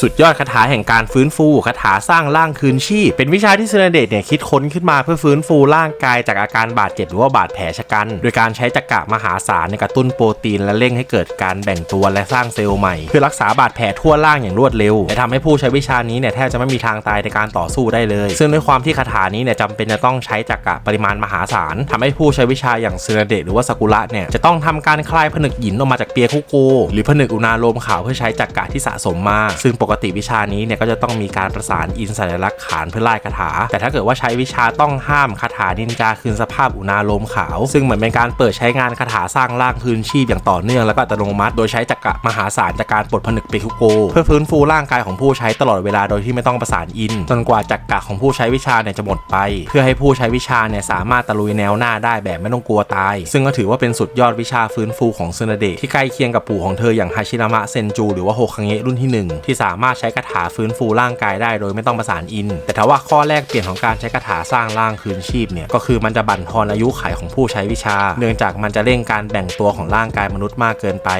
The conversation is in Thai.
สุดยอดคาถาแห่งการฟื้นฟูคาถาสร้างร่างคืนชีพ เป็นวิชาที่เซนเดตเนี่ยคิดค้นขึ้นมาเพื่อฟื้นฟูร่างกายจากอาการบาดเจ็บหรือว่าบาดแผลชะกัน โดยการใช้จักระมหาศาลในกระตุ้นโปรตีนและเร่งให้เกิดการแบ่งตัวและสร้างเซลล์ใหม่ เพื่อรักษาบาดแผลทั่วร่างอย่างรวดเร็วและทำให้ผู้ใช้วิชานี้เนี่ยแทบจะไม่มีทางตายในการต่อสู้ได้เลย ซึ่งด้วยความที่คาถานี้เนี่ยจำเป็นจะต้องใช้จักระปริมาณมหาศาลทำให้ผู้ใช้วิชาอย่างเซนเดตหรือว่าสกุระเนี่ยจะต้องทำการคลายผนึกหินออกมาจากเปียคุโก หรือผนึกอุณาโลมขาวเพื่อใช้จักระที่สะสมมาซึ่งปกกติวิชานี้เนี่ยก็จะต้องมีการประสานอินสัญลักษณ์ขานเพื่อไล่คาถา แต่ถ้าเกิดว่าใช้วิชาต้องห้ามคาถานินจาคืนสภาพอุณาโลมขาว ซึ่งเหมือนเป็นการเปิดใช้งานคาถาสร้างร่างคืนชีพอย่างต่อเนื่องแล้วก็อัตโนมัติ โดยใช้จักระมหาศาลจากการปลดผนึกเปคุโก เพื่อฟื้นฟูร่างกายของผู้ใช้ตลอดเวลาโดยที่ไม่ต้องประสานอิน จนกว่าจักระของผู้ใช้วิชาเนี่ยจะหมดไป เพื่อให้ผู้ใช้วิชาเนี่ยสามารถตะลุยแนวหน้าได้แบบไม่ต้องกลัวตาย ซึ่งก็ถือว่าเป็นสุดยอดวิชาฟื้นฟูของซึนาเดะที่ใกล้เคียงกับปู่ของเธออย่างฮาชิรามะเซนจูหรือว่าโฮคังเงะรุ่นที่หนึ่งที่สามารถใช้คาถาฟื้นฟูร่างกายได้โดยไม่ต้องประสานอิน แต่ถ้าว่าข้อแรกเปลี่ยนของการใช้คาถาสร้างร่างคืนชีพเนี่ยก็คือมันจะบั่นทอนอายุขัยของผู้ใช้วิชา เนื่องจากมันจะเร่งการแบ่งตัวของร่างกายมนุษย์มากเกินไป